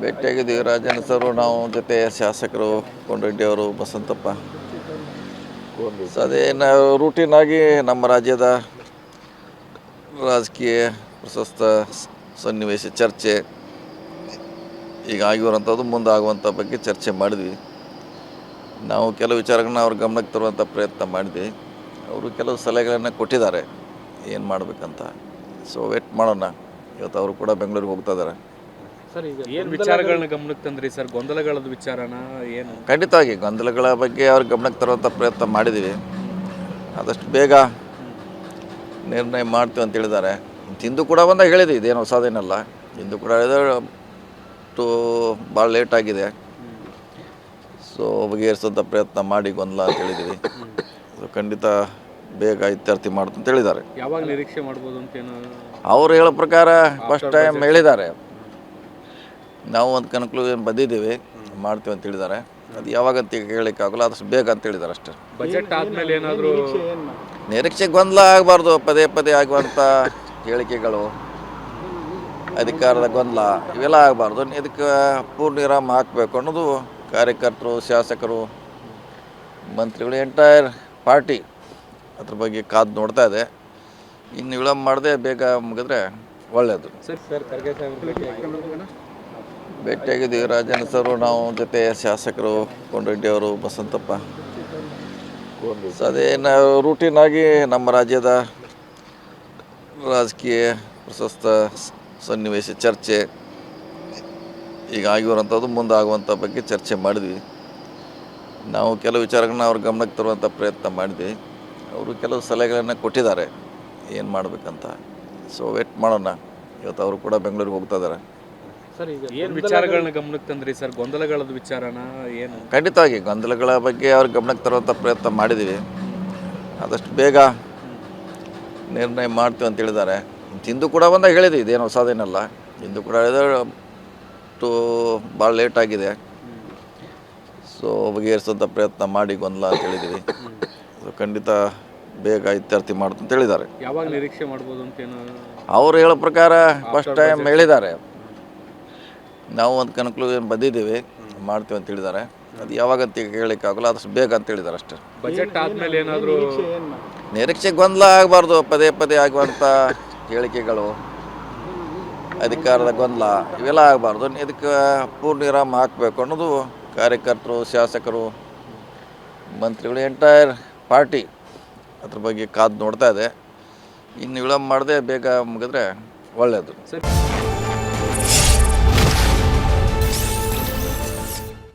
ಭೇಟಿಯಾಗಿದ್ದೀವಿ Rajendra sir, ನಾವು ಜೊತೆ ಶಾಸಕರು ಕೋನರೆಡ್ಡಿ ಅವರು, ಬಸಂತಪ್ಪ. ಅದೇ ಅದೇನು ರೂಟೀನ್ ಆಗಿ ನಮ್ಮ ರಾಜ್ಯದ ರಾಜಕೀಯ ಪ್ರಶಸ್ತ ಸನ್ನಿವೇಶ ಚರ್ಚೆ, ಈಗ ಆಗಿರುವಂಥದ್ದು ಮುಂದೆ ಆಗುವಂಥ ಬಗ್ಗೆ ಚರ್ಚೆ ಮಾಡಿದ್ವಿ. ನಾವು ಕೆಲವು ವಿಚಾರಗಳನ್ನ ಅವ್ರ ಗಮನಕ್ಕೆ ತರುವಂಥ ಪ್ರಯತ್ನ ಮಾಡಿದ್ವಿ. ಅವರು ಕೆಲವು ಸಲಹೆಗಳನ್ನು ಕೊಟ್ಟಿದ್ದಾರೆ. ಏನು ಮಾಡಬೇಕಂತ? ಸೊ ವೇಟ್ ಮಾಡೋಣ. ಇವತ್ತು ಅವರು ಕೂಡ ಬೆಂಗಳೂರಿಗೆ ಹೋಗ್ತಾ ಇದ್ದಾರೆ. ಸರ್ ಈಗ ಏನ್ ವಿಚಾರಗಳನ್ನ ಗಮನಕ್ಕೆ ತಂದ್ರಿ ಸರ್? ಗೊಂದಲಗಳ ವಿಚಾರನ ಏನು? ಖಂಡಿತವಾಗಿ ಗೊಂದಲಗಳ ಬಗ್ಗೆ ಅವ್ರ ಗಮನಕ್ಕೆ ತರುವಂಥ ಪ್ರಯತ್ನ ಮಾಡಿದ್ದೀವಿ ಆದಷ್ಟು ಬೇಗ ನಿರ್ಣಯ ಮಾಡ್ತೀವಿ ಅಂತ ಹೇಳಿದ್ದಾರೆ. ತಿಂದು ಕೂಡ ಬಂದಾಗ ಹೇಳಿದ್ವಿ ಇದೇನು ಹೊಸದೇನಲ್ಲ ತಿಂದು ಕೂಡ ಹೇಳಿದ್ರೆ ಟು ಭಾಳ ಲೇಟ್ ಆಗಿದೆ. ಸೊ ಬಗೆಹರಿಸುವಂಥ ಪ್ರಯತ್ನ ಮಾಡಿ ಗೊಂದಲ ಅಂತ ಹೇಳಿದ್ದೀವಿ ಸೊ ಖಂಡಿತ ಬೇಗ ಇತ್ಯರ್ಥಿ ಮಾಡ್ತು ಅಂತ ಹೇಳಿದ್ದಾರೆ. ಯಾವಾಗ ನಿರೀಕ್ಷೆ ಮಾಡ್ಬೋದು ಅಂತ ಏನೋ? ಅವ್ರು ಹೇಳೋ ಪ್ರಕಾರ ಫಸ್ಟ್ ಟೈಮ್ ಹೇಳಿದ್ದಾರೆ. ನಾವು ಒಂದು ಕನ್ಕ್ಲೂಷನ್ ಬಂದಿದ್ದೀವಿ ಮಾಡ್ತೀವಿ ಅಂತ ಹೇಳಿದ್ದಾರೆ. ಅದು ಯಾವಾಗ ಅಂತ ಈಗ ಆಗಲ್ಲ ಆದಷ್ಟು ಬೇಗ ಅಂತ ಹೇಳಿದ್ದಾರೆ ಅಷ್ಟೇ. ಬಜೆಟ್ ಆದ್ಮೇಲೆ ಏನಾದರೂ ನಿರೀಕ್ಷೆ ಗೊಂದಲ ಆಗಬಾರ್ದು ಪದೇ ಪದೇ ಆಗುವಂಥ ಹೇಳಿಕೆಗಳು ಅಧಿಕಾರದ ಗೊಂದಲ ಇವೆಲ್ಲ ಆಗಬಾರ್ದು. ಇದಕ್ಕೆ ಪೂರ್ಣ ವಿರಾಮ ಹಾಕಬೇಕು ಅನ್ನೋದು ಕಾರ್ಯಕರ್ತರು ಶಾಸಕರು ಮಂತ್ರಿಗಳು ಎಂಟೈರ್ ಪಾರ್ಟಿ ಅದ್ರ ಬಗ್ಗೆ ಕಾದು ನೋಡ್ತಾ ಇದೆ. ಇನ್ನು ವಿಳಂಬ ಮಾಡದೆ ಬೇಗ ಮುಗಿದ್ರೆ ಒಳ್ಳೆಯದು ಭೇಟಿಯಾಗಿದ್ದೀವಿ ರಾಜನ ಸರ್ ನಾವು ಜೊತೆ ಶಾಸಕರು ಕೊಂಡ್ರೆಡ್ಡಿ ಅವರು ಬಸಂತಪ್ಪ. ಅದೇನು ರೂಟೀನ್ ಆಗಿ ನಮ್ಮ ರಾಜ್ಯದ ರಾಜಕೀಯ ಪ್ರಶಸ್ತ ಸನ್ನಿವೇಶ ಚರ್ಚೆ ಈಗ ಆಗಿರುವಂಥದ್ದು ಮುಂದೆ ಆಗುವಂಥ ಬಗ್ಗೆ ಚರ್ಚೆ ಮಾಡಿದ್ವಿ. ನಾವು ಕೆಲವು ವಿಚಾರಗಳನ್ನ ಅವ್ರ ಗಮನಕ್ಕೆ ತರುವಂಥ ಪ್ರಯತ್ನ ಮಾಡಿದ್ವಿ. ಅವರು ಕೆಲವು ಸಲಹೆಗಳನ್ನು ಕೊಟ್ಟಿದ್ದಾರೆ. ಏನು ಮಾಡಬೇಕಂತ? ಸೊ ವೇಟ್ ಮಾಡೋಣ. ಇವತ್ತು ಅವರು ಕೂಡ ಬೆಂಗಳೂರಿಗೆ ಹೋಗ್ತಾ ಇದ್ದಾರೆ. ಸರ್ ಈಗ ಏನ್ ವಿಚಾರಗಳನ್ನ ಗಮನಕ್ಕೆ ತಂದ್ರಿ ಸರ್? ಗೊಂದಲಗಳ ವಿಚಾರನ ಏನು? ಖಂಡಿತವಾಗಿ ಗೊಂದಲಗಳ ಬಗ್ಗೆ ಅವ್ರ ಗಮನಕ್ಕೆ ತರುವಂಥ ಪ್ರಯತ್ನ ಮಾಡಿದ್ದೀವಿ ಆದಷ್ಟು ಬೇಗ ನಿರ್ಣಯ ಮಾಡ್ತೀವಿ ಅಂತ ಹೇಳಿದ್ದಾರೆ. ಇಂದು ಕೂಡ ಬಂದಾಗ ಹೇಳಿದ್ವಿ ಇದೇನು ಹೊಸದೇನಲ್ಲ. ಇಂದು ಕೂಡ ಹೇಳಿದ್ರೆ ಟು ಭಾಳ ಲೇಟ್ ಆಗಿದೆ. ಸೊ ಬಗೆಹರಿಸುವಂಥ ಪ್ರಯತ್ನ ಮಾಡಿ ಗೊಂದಲ ಅಂತ ಹೇಳಿದ್ದೀವಿ ಸೊ ಖಂಡಿತ ಬೇಗ ಇತ್ಯರ್ಥಿ ಮಾಡ್ತು ಅಂತ ಹೇಳಿದ್ದಾರೆ. ಯಾವಾಗ ನಿರೀಕ್ಷೆ ಮಾಡ್ಬೋದು ಅಂತ ಏನೋ? ಅವ್ರು ಹೇಳೋ ಪ್ರಕಾರ ಫಸ್ಟ್ ಟೈಮ್ ಹೇಳಿದ್ದಾರೆ. ನಾವು ಒಂದು ಕನ್ಕ್ಲೂಷನ್ ಬಂದಿದ್ದೀವಿ ಮಾಡ್ತೀವಿ ಅಂತ ಹೇಳಿದ್ದಾರೆ. ಅದು ಯಾವಾಗ ಅಂತ ಈಗ ಹೇಳೋಕ್ಕಾಗಲ್ಲ ಆದಷ್ಟು ಬೇಗ ಅಂತ ಹೇಳಿದ್ದಾರೆ ಅಷ್ಟೇ. ಬಜೆಟ್ ಆದ್ಮೇಲೆ ಏನಾದರೂ ನಿರೀಕ್ಷೆ ಗೊಂದಲ ಆಗಬಾರ್ದು ಪದೇ ಪದೇ ಆಗುವಂಥ ಹೇಳಿಕೆಗಳು ಅಧಿಕಾರದ ಗೊಂದಲ ಇವೆಲ್ಲ ಆಗಬಾರ್ದು. ಇದಕ್ಕೆ ಪೂರ್ಣ ವಿರಾಮ ಹಾಕಬೇಕು ಅನ್ನೋದು ಕಾರ್ಯಕರ್ತರು ಶಾಸಕರು ಮಂತ್ರಿಗಳು ಎಂಟೈರ್ ಪಾರ್ಟಿ ಅದ್ರ ಬಗ್ಗೆ ಕಾದು ನೋಡ್ತಾ ಇದೆ. ಇನ್ನು ವಿಳಂಬ ಮಾಡದೆ ಬೇಗ ಮುಗಿದ್ರೆ ಒಳ್ಳೆಯದು ಸರಿ.